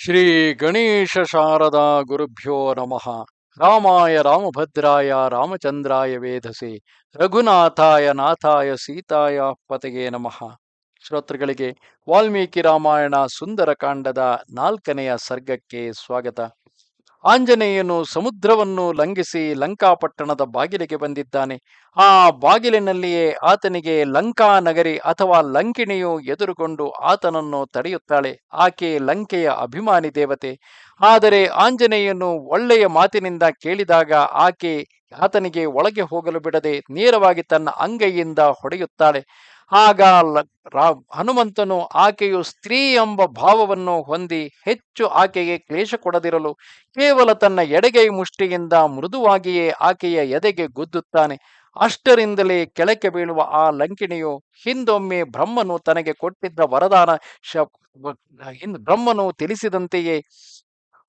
ಶ್ರೀ ಗಣೇಶ ಶಾರದಾ ಗುರುಭ್ಯೋ ನಮಃ. ರಾಮಾಯ ರಾಮಭದ್ರಾಯ ರಾಮಚಂದ್ರಾಯ ವೇಧಸೆ ರಘುನಾಥಾಯ ನಾಥಾಯ ಸೀತಾಯ ಪತೆಗೆ ನಮಃ. ಶ್ರೋತೃಗಳಿಗೆ ವಾಲ್ಮೀಕಿ ರಾಮಾಯಣ ಸುಂದರಕಾಂಡದ ನಾಲ್ಕನೆಯ ಸರ್ಗಕ್ಕೆ ಸ್ವಾಗತ. ಆಂಜನೇಯನು ಸಮುದ್ರವನ್ನು ಲಂಘಿಸಿ ಲಂಕಾಪಟ್ಟಣದ ಬಾಗಿಲಿಗೆ ಬಂದಿದ್ದಾನೆ. ಆ ಬಾಗಿಲಿನಲ್ಲಿಯೇ ಆತನಿಗೆ ಲಂಕಾ ನಗರಿ ಅಥವಾ ಲಂಕಿಣಿಯು ಎದುರುಗೊಂಡು ಆತನನ್ನು ತಡೆಯುತ್ತಾಳೆ. ಆಕೆ ಲಂಕೆಯ ಅಭಿಮಾನಿ ದೇವತೆ. ಆದರೆ ಆಂಜನೇಯನು ಒಳ್ಳೆಯ ಮಾತಿನಿಂದ ಕೇಳಿದಾಗ ಆಕೆ ಆತನಿಗೆ ಒಳಗೆ ಹೋಗಲು ಬಿಡದೆ ನೇರವಾಗಿ ತನ್ನ ಅಂಗೈಯಿಂದ ಹೊಡೆಯುತ್ತಾಳೆ. ಆಗ ಹನುಮಂತನು ಆಕೆಯು ಸ್ತ್ರೀ ಎಂಬ ಭಾವವನ್ನು ಹೊಂದಿ ಹೆಚ್ಚು ಆಕೆಗೆ ಕ್ಲೇಶ ಕೊಡದಿರಲು ಕೇವಲ ತನ್ನ ಎಡಗೈ ಮುಷ್ಟಿಯಿಂದ ಮೃದುವಾಗಿಯೇ ಆಕೆಯ ಎದೆಗೆ ಗುದ್ದುತ್ತಾನೆ. ಅಷ್ಟರಿಂದಲೇ ಕೆಳಕ್ಕೆ ಬೀಳುವ ಆ ಲಂಕಿಣಿಯು ಹಿಂದೊಮ್ಮೆ ಬ್ರಹ್ಮನು ತನಗೆ ಕೊಟ್ಟಿದ್ದ ವರದಾನ ಶ ಬ್ರಹ್ಮನು ತಿಳಿಸಿದಂತೆಯೇ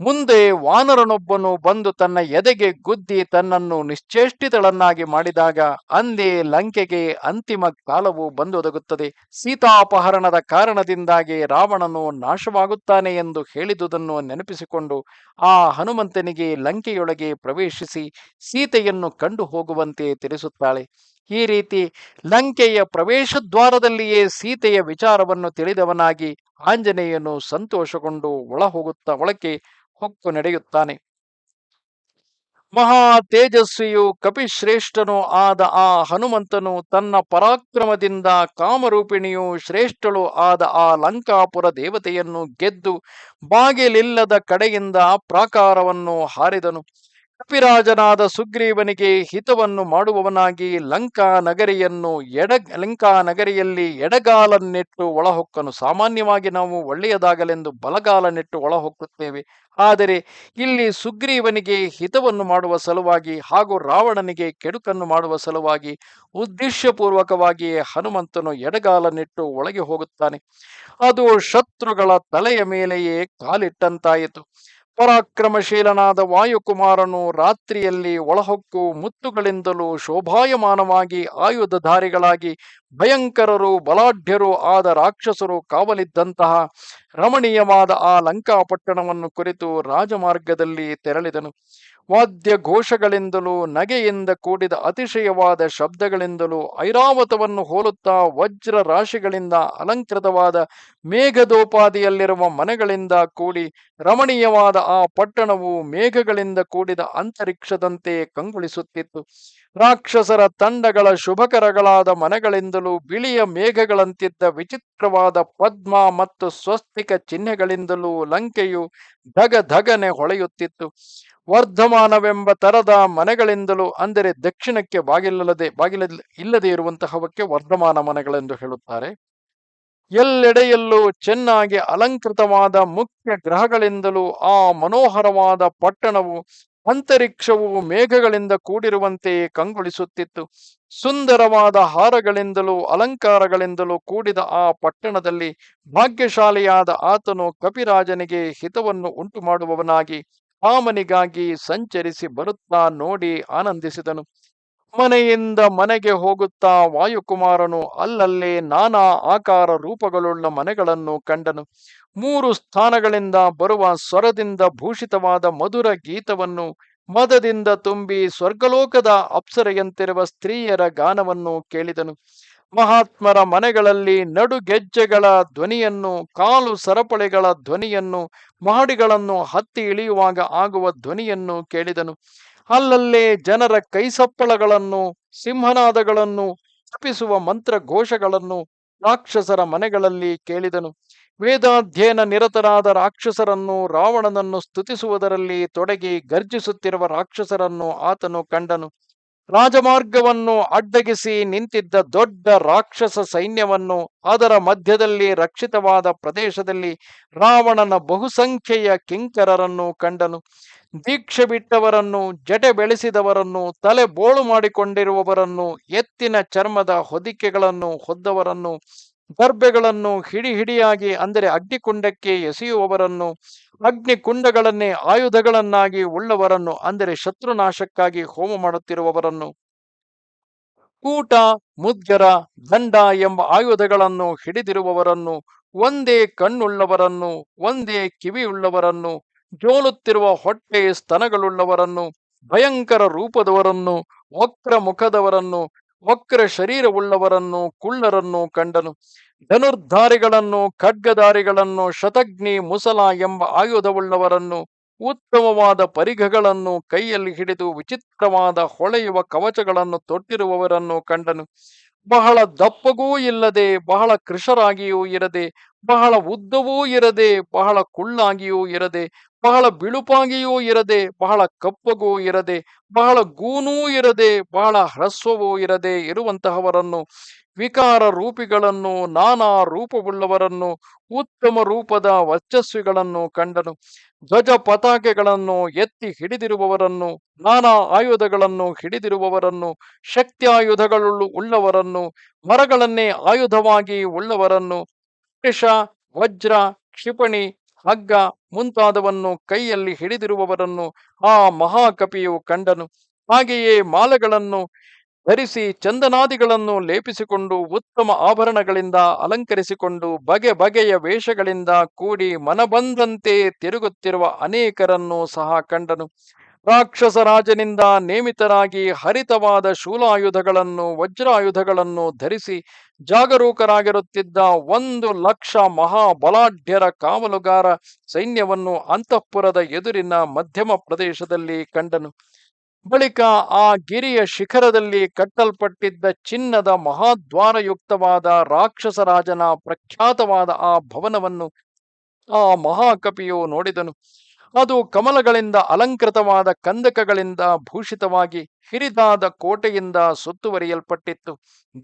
ಮುಂದೆ ವಾನರನೊಬ್ಬನು ಬಂದು ತನ್ನ ಎದೆಗೆ ಗುದ್ದಿ ತನ್ನನ್ನು ನಿಶ್ಚೇಷ್ಟಿತಳನ್ನಾಗಿ ಮಾಡಿದಾಗ ಅಂದೇ ಲಂಕೆಗೆ ಅಂತಿಮ ಕಾಲವು ಬಂದೊದಗುತ್ತದೆ. ಸೀತಾಪಹರಣದ ಕಾರಣದಿಂದಾಗಿ ರಾವಣನು ನಾಶವಾಗುತ್ತಾನೆ ಎಂದು ಹೇಳಿದುದನ್ನು ನೆನಪಿಸಿಕೊಂಡು ಆ ಹನುಮಂತನಿಗೆ ಲಂಕೆಯೊಳಗೆ ಪ್ರವೇಶಿಸಿ ಸೀತೆಯನ್ನು ಕಂಡು ಹೋಗುವಂತೆ ತಿಳಿಸುತ್ತಾಳೆ. ಈ ರೀತಿ ಲಂಕೆಯ ಪ್ರವೇಶ ದ್ವಾರದಲ್ಲಿಯೇ ಸೀತೆಯ ವಿಚಾರವನ್ನು ತಿಳಿದವನಾಗಿ ಆಂಜನೇಯನು ಸಂತೋಷಗೊಂಡು ಒಳ ಹೋಗುತ್ತಾ ಒಳಕ್ಕೆ ಹೊಕ್ಕು ನಡೆಯುತ್ತಾನೆ. ಮಹಾ ತೇಜಸ್ವಿಯು ಕಪಿಶ್ರೇಷ್ಠನೂ ಆದ ಆ ಹನುಮಂತನು ತನ್ನ ಪರಾಕ್ರಮದಿಂದ ಕಾಮರೂಪಿಣಿಯು ಶ್ರೇಷ್ಠಳು ಆದ ಆ ಲಂಕಾಪುರ ದೇವತೆಯನ್ನು ಗೆದ್ದು ಬಾಗಿಲಿಲ್ಲದ ಕಡೆಯಿಂದ ಪ್ರಾಕಾರವನ್ನು ಹಾರಿದನು. ಕಪಿರಾಜನಾದ ಸುಗ್ರೀವನಿಗೆ ಹಿತವನ್ನು ಮಾಡುವವನಾಗಿ ಲಂಕಾ ನಗರಿಯನ್ನು ಎಡ, ಲಂಕಾ ನಗರಿಯಲ್ಲಿ ಎಡಗಾಲನ್ನಿಟ್ಟು ಒಳಹೊಕ್ಕನು. ಸಾಮಾನ್ಯವಾಗಿ ನಾವು ಒಳ್ಳೆಯದಾಗಲೆಂದು ಬಲಗಾಲನ್ನಿಟ್ಟು ಒಳಹೊಕ್ಕುತ್ತೇವೆ. ಆದರೆ ಇಲ್ಲಿ ಸುಗ್ರೀವನಿಗೆ ಹಿತವನ್ನು ಮಾಡುವ ಸಲುವಾಗಿ ಹಾಗೂ ರಾವಣನಿಗೆ ಕೆಡುಕನ್ನು ಮಾಡುವ ಸಲುವಾಗಿ ಉದ್ದೇಶಪೂರ್ವಕವಾಗಿಯೇ ಹನುಮಂತನು ಎಡಗಾಲನ್ನಿಟ್ಟು ಒಳಗೆ ಹೋಗುತ್ತಾನೆ. ಅದು ಶತ್ರುಗಳ ತಲೆಯ ಮೇಲೆಯೇ ಕಾಲಿಟ್ಟಂತಾಯಿತು. ಪರಾಕ್ರಮಶೀಲನಾದ ವಾಯುಕುಮಾರನು ರಾತ್ರಿಯಲ್ಲಿ ಒಳಹೊಕ್ಕು ಮುತ್ತುಗಳಿಂದಲೂ ಶೋಭಾಯಮಾನವಾಗಿ ಆಯುಧಧಾರಿಗಳಾಗಿ ಭಯಂಕರರು, ಬಲಾಢ್ಯರು ಆದ ರಾಕ್ಷಸರು ಕಾವಲಿದ್ದಂತಹ ರಮಣೀಯವಾದ ಆ ಲಂಕಾಪಟ್ಟಣವನ್ನು ಕುರಿತು ರಾಜಮಾರ್ಗದಲ್ಲಿ ತೆರಳಿದನು. ವಾದ್ಯ ಘೋಷಗಳಿಂದಲೂ ನಗೆಯಿಂದ ಕೂಡಿದ ಅತಿಶಯವಾದ ಶಬ್ದಗಳಿಂದಲೂ, ಐರಾವತವನ್ನು ಹೋಲುತ್ತಾ ವಜ್ರ ರಾಶಿಗಳಿಂದ ಅಲಂಕೃತವಾದ ಮೇಘದೋಪಾದಿಯಲ್ಲಿರುವ ಮನೆಗಳಿಂದ ಕೂಡಿ, ರಮಣೀಯವಾದ ಆ ಪಟ್ಟಣವು ಮೇಘಗಳಿಂದ ಕೂಡಿದ ಅಂತರಿಕ್ಷದಂತೆ ಕಂಗೊಳಿಸುತ್ತಿತ್ತು. ರಾಕ್ಷಸರ ತಂಡಗಳ ಶುಭಕರಗಳಾದ ಮನೆಗಳಿಂದಲೂ, ಬಿಳಿಯ ಮೇಘಗಳಂತಿದ್ದ ವಿಚಿತ್ರವಾದ ಪದ್ಮ ಮತ್ತು ಸ್ವಸ್ತಿಕ ಚಿಹ್ನೆಗಳಿಂದಲೂ ಲಂಕೆಯು ಧಗ ಧಗನೆ ಹೊಳೆಯುತ್ತಿತ್ತು. ವರ್ಧಮಾನವೆಂಬ ತರದ ಮನೆಗಳಿಂದಲೂ ಅಂದರೆ ದಕ್ಷಿಣಕ್ಕೆ ಬಾಗಿಲಲ್ಲದೆ ಬಾಗಿಲ ಇಲ್ಲದೆ ಇರುವಂತಹವಕ್ಕೆ ವರ್ಧಮಾನ ಮನೆಗಳೆಂದು ಹೇಳುತ್ತಾರೆ. ಎಲ್ಲೆಡೆಯಲ್ಲೂ ಚೆನ್ನಾಗಿ ಅಲಂಕೃತವಾದ ಮುಖ್ಯ ಗ್ರಹಗಳಿಂದಲೂ ಆ ಮನೋಹರವಾದ ಪಟ್ಟಣವು, ಅಂತರಿಕ್ಷವು ಮೇಘಗಳಿಂದ ಕೂಡಿರುವಂತೆ ಕಂಗೊಳಿಸುತ್ತಿತ್ತು. ಸುಂದರವಾದ ಹಾರಗಳಿಂದಲೂ ಅಲಂಕಾರಗಳಿಂದಲೂ ಕೂಡಿದ ಆ ಪಟ್ಟಣದಲ್ಲಿ ಭಾಗ್ಯಶಾಲಿಯಾದ ಆತನು ಕಪಿರಾಜನಿಗೆ ಹಿತವನ್ನು ಉಂಟು ಮಾಡುವವನಾಗಿ ಕಾಮನಿಗಾಗಿ ಸಂಚರಿಸಿ ಬರುತ್ತಾ ನೋಡಿ ಆನಂದಿಸಿದನು. ಮನೆಯಿಂದ ಮನೆಗೆ ಹೋಗುತ್ತಾ ವಾಯುಕುಮಾರನು ಅಲ್ಲಲ್ಲೇ ನಾನಾ ಆಕಾರ ರೂಪಗಳುಳ್ಳ ಮನೆಗಳನ್ನು ಕಂಡನು. ಮೂರು ಸ್ಥಾನಗಳಿಂದ ಬರುವ ಸ್ವರದಿಂದ ಭೂಷಿತವಾದ ಮಧುರ ಗೀತವನ್ನು ಮದದಿಂದ ತುಂಬಿ ಸ್ವರ್ಗಲೋಕದ ಅಪ್ಸರೆಯಂತಿರುವ ಸ್ತ್ರೀಯರ ಗಾನವನ್ನು ಕೇಳಿದನು. ಮಹಾತ್ಮರ ಮನೆಗಳಲ್ಲಿ ನಡುಗೆಜ್ಜೆಗಳ ಧ್ವನಿಯನ್ನು, ಕಾಲು ಸರಪಳಿಗಳ ಧ್ವನಿಯನ್ನು, ಮಹಡಿಗಳನ್ನು ಹತ್ತಿ ಇಳಿಯುವಾಗ ಆಗುವ ಧ್ವನಿಯನ್ನು ಕೇಳಿದನು. ಅಲ್ಲಲ್ಲೇ ಜನರ ಕೈಸಪ್ಪಳಗಳನ್ನು, ಸಿಂಹನಾದಗಳನ್ನು ಜಪಿಸುವ ಮಂತ್ರ ಘೋಷಗಳನ್ನು ರಾಕ್ಷಸರ ಮನೆಗಳಲ್ಲಿ ಕೇಳಿದನು. ವೇದಾಧ್ಯಯನ ನಿರತರಾದ ರಾಕ್ಷಸರನ್ನು, ರಾವಣನನ್ನು ಸ್ತುತಿಸುವುದರಲ್ಲಿ ತೊಡಗಿ ಗರ್ಜಿಸುತ್ತಿರುವ ರಾಕ್ಷಸರನ್ನು ಆತನು ಕಂಡನು. ರಾಜಮಾರ್ಗವನ್ನು ಅಡ್ಡಗಿಸಿ ನಿಂತಿದ್ದ ದೊಡ್ಡ ರಾಕ್ಷಸ ಸೈನ್ಯವನ್ನು ಅದರ ಮಧ್ಯದಲ್ಲಿ ರಕ್ಷಿತವಾದ ಪ್ರದೇಶದಲ್ಲಿ ರಾವಣನ ಬಹುಸಂಖ್ಯೆಯ ಕಿಂಕರರನ್ನು ಕಂಡನು. ದೀಕ್ಷೆ ಬಿಟ್ಟವರನ್ನು ಜಟೆ ಬೆಳೆಸಿದವರನ್ನು, ತಲೆ ಬೋಳು ಮಾಡಿಕೊಂಡಿರುವವರನ್ನು, ಎತ್ತಿನ ಚರ್ಮದ ಹೊದಿಕೆಗಳನ್ನು ಹೊದ್ದವರನ್ನು ಗರ್ಭೆಗಳನ್ನು ಹಿಡಿ ಹಿಡಿಯಾಗಿ ಅಂದರೆ ಅಗ್ನಿಕುಂಡಕ್ಕೆ ಎಸೆಯುವವರನ್ನು, ಅಗ್ನಿಕುಂಡಗಳನ್ನೇ ಆಯುಧಗಳನ್ನಾಗಿ ಉಳ್ಳವರನ್ನು, ಅಂದರೆ ಶತ್ರುನಾಶಕ್ಕಾಗಿ ಹೋಮ ಮಾಡುತ್ತಿರುವವರನ್ನು. ಕೂಟ, ಮುದ್ಗರ, ದಂಡ ಎಂಬ ಆಯುಧಗಳನ್ನು ಹಿಡಿದಿರುವವರನ್ನು, ಒಂದೇ ಕಣ್ಣುಳ್ಳವರನ್ನು, ಒಂದೇ ಕಿವಿಯುಳ್ಳವರನ್ನು, ಜೋಲುತ್ತಿರುವ ಹೊಟ್ಟೆ ಸ್ತನಗಳುಳ್ಳವರನ್ನು, ಭಯಂಕರ ರೂಪದವರನ್ನು ವಕ್ರ ಮುಖದವರನ್ನು ವಕ್ರ ಶರೀರವುಳ್ಳವರನ್ನು, ಕುಳ್ಳರನ್ನು ಕಂಡನು. ಧನುರ್ಧಾರಿಗಳನ್ನು, ಖಡ್ಗಧಾರಿಗಳನ್ನು, ಶತಗ್ನಿ, ಮುಸಲ ಎಂಬ ಆಯುಧವುಳ್ಳವರನ್ನು, ಉತ್ತಮವಾದ ಪರಿಘಗಳನ್ನು ಕೈಯಲ್ಲಿ ಹಿಡಿದು ವಿಚಿತ್ರವಾದ ಹೊಳೆಯುವ ಕವಚಗಳನ್ನು ತೊಟ್ಟಿರುವವರನ್ನು ಕಂಡನು. ಬಹಳ ದಪ್ಪಗೂ ಇಲ್ಲದೆ, ಬಹಳ ಕೃಷರಾಗಿಯೂ ಇರದೆ, ಬಹಳ ಉದ್ದವೂ ಇರದೆ, ಬಹಳ ಕುಳ್ಳಾಗಿಯೂ ಇರದೆ, ಬಹಳ ಬಿಳುಪಾಗಿಯೂ ಇರದೆ, ಬಹಳ ಕಪ್ಪಗೂ ಇರದೆ, ಬಹಳ ಗೂನೂ ಇರದೆ, ಬಹಳ ಹ್ರಸ್ವವೂ ಇರದೆ ಇರುವಂತಹವರನ್ನು ವಿಕಾರ ರೂಪಿಗಳನ್ನು, ನಾನಾ ರೂಪವುಳ್ಳವರನ್ನು, ಉತ್ತಮ ರೂಪದ ವರ್ಚಸ್ವಿಗಳನ್ನು ಕಂಡನು. ಧ್ವಜ ಪತಾಕೆಗಳನ್ನು ಎತ್ತಿ ಹಿಡಿದಿರುವವರನ್ನು, ನಾನಾ ಆಯುಧಗಳನ್ನು ಹಿಡಿದಿರುವವರನ್ನು ಶಕ್ತಿಯಾಯುಧಗಳು ಉಳ್ಳವರನ್ನು, ಮರಗಳನ್ನೇ ಆಯುಧವಾಗಿ ಉಳ್ಳವರನ್ನು ಕೃಷ ವಜ್ರ, ಕ್ಷಿಪಣಿ, ಹಗ್ಗ ಮುಂತಾದವನ್ನು ಕೈಯಲ್ಲಿ ಹಿಡಿದಿರುವವರನ್ನು ಆ ಮಹಾಕಪಿಯು ಕಂಡನು. ಹಾಗೆಯೇ ಮಾಲೆಗಳನ್ನು ಧರಿಸಿ ಚಂದನಾದಿಗಳನ್ನು ಲೇಪಿಸಿಕೊಂಡು ಉತ್ತಮ ಆಭರಣಗಳಿಂದ ಅಲಂಕರಿಸಿಕೊಂಡು ಬಗೆ ಬಗೆಯ ವೇಷಗಳಿಂದ ಕೂಡಿ ಮನಬಂದಂತೆ ತಿರುಗುತ್ತಿರುವ ಅನೇಕರನ್ನು ಸಹ ಕಂಡನು. ರಾಕ್ಷಸ ರಾಜನಿಂದ ನೇಮಿತರಾಗಿ ಹರಿತವಾದ ಶೂಲಾಯುಧಗಳನ್ನು, ವಜ್ರಾಯುಧಗಳನ್ನು ಧರಿಸಿ ಜಾಗರೂಕರಾಗಿರುತ್ತಿದ್ದ ಒಂದು ಲಕ್ಷ ಮಹಾಬಲಾಢ್ಯರ ಕಾವಲುಗಾರ ಸೈನ್ಯವನ್ನು ಅಂತಃಪುರದ ಎದುರಿನ ಮಧ್ಯಮ ಪ್ರದೇಶದಲ್ಲಿ ಕಂಡನು. ಬಳಿಕ ಆ ಗಿರಿಯ ಶಿಖರದಲ್ಲಿ ಕಟ್ಟಲ್ಪಟ್ಟಿದ್ದ ಚಿನ್ನದ ಮಹಾದ್ವಾರಯುಕ್ತವಾದ ರಾಕ್ಷಸ ರಾಜನ ಪ್ರಖ್ಯಾತವಾದ ಆ ಭವನವನ್ನು ಆ ಮಹಾಕಪಿಯು ನೋಡಿದನು. ಅದು ಕಮಲಗಳಿಂದ ಅಲಂಕೃತವಾದ ಕಂದಕಗಳಿಂದ ಭೂಷಿತವಾಗಿ ಹಿರಿದಾದ ಕೋಟೆಯಿಂದ ಸುತ್ತುವರಿಯಲ್ಪಟ್ಟಿತ್ತು.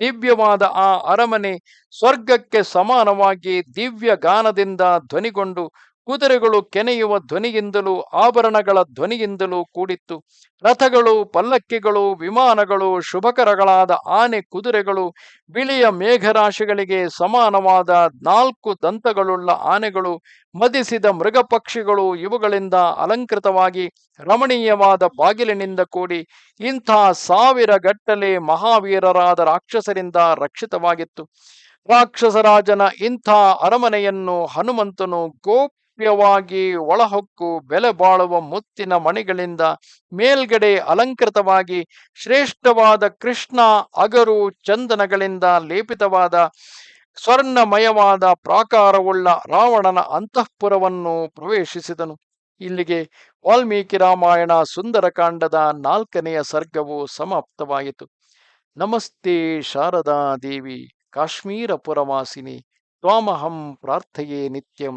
ದಿವ್ಯವಾದ ಆ ಅರಮನೆ ಸ್ವರ್ಗಕ್ಕೆ ಸಮಾನವಾಗಿ ದಿವ್ಯ ಗಾನದಿಂದ ಧ್ವನಿಗೊಂಡು ಕುದುರೆಗಳು ಕೆನೆಯುವ ಧ್ವನಿಯಿಂದಲೂ, ಆಭರಣಗಳ ಧ್ವನಿಯಿಂದಲೂ ಕೂಡಿತ್ತು. ರಥಗಳು, ಪಲ್ಲಕ್ಕಿಗಳು, ವಿಮಾನಗಳು, ಶುಭಕರಗಳಾದ ಆನೆ ಕುದುರೆಗಳು, ಬಿಳಿಯ ಮೇಘರಾಶಿಗಳಿಗೆ ಸಮಾನವಾದ ನಾಲ್ಕು ದಂತಗಳುಳ್ಳ ಆನೆಗಳು, ಮದಿಸಿದ ಮೃಗ ಪಕ್ಷಿಗಳು ಇವುಗಳಿಂದ ಅಲಂಕೃತವಾಗಿ ರಮಣೀಯವಾದ ಬಾಗಿಲಿನಿಂದ ಕೂಡಿ ಇಂಥ ಸಾವಿರ ಗಟ್ಟಲೆ ಮಹಾವೀರರಾದ ರಾಕ್ಷಸರಿಂದ ರಕ್ಷಿತವಾಗಿತ್ತು. ರಾಕ್ಷಸರಾಜನ ಇಂಥ ಅರಮನೆಯನ್ನು ಹನುಮಂತನು ಗೋಪ್ಯವಾಗಿ ಒಳಹೊಕ್ಕು ಬೆಲೆ ಬಾಳುವ ಮುತ್ತಿನ ಮಣಿಗಳಿಂದ ಮೇಲ್ಗಡೆ ಅಲಂಕೃತವಾಗಿ ಶ್ರೇಷ್ಠವಾದ ಕೃಷ್ಣ ಅಗರು ಚಂದನಗಳಿಂದ ಲೇಪಿತವಾದ ಸ್ವರ್ಣಮಯವಾದ ಪ್ರಾಕಾರವುಳ್ಳ ರಾವಣನ ಅಂತಃಪುರವನ್ನು ಪ್ರವೇಶಿಸಿದನು. ಇಲ್ಲಿಗೆ ವಾಲ್ಮೀಕಿ ರಾಮಾಯಣ ಸುಂದರಕಾಂಡದ ನಾಲ್ಕನೆಯ ಸರ್ಗವು ಸಮಾಪ್ತವಾಯಿತು. ನಮಸ್ತೆ ಶಾರದಾ ದೇವಿ, ಕಾಶ್ಮೀರ ಪುರವಾಸಿನಿ, ತ್ವಾಮಹಂ ಪ್ರಾರ್ಥೆಯೇ ನಿತ್ಯಂ.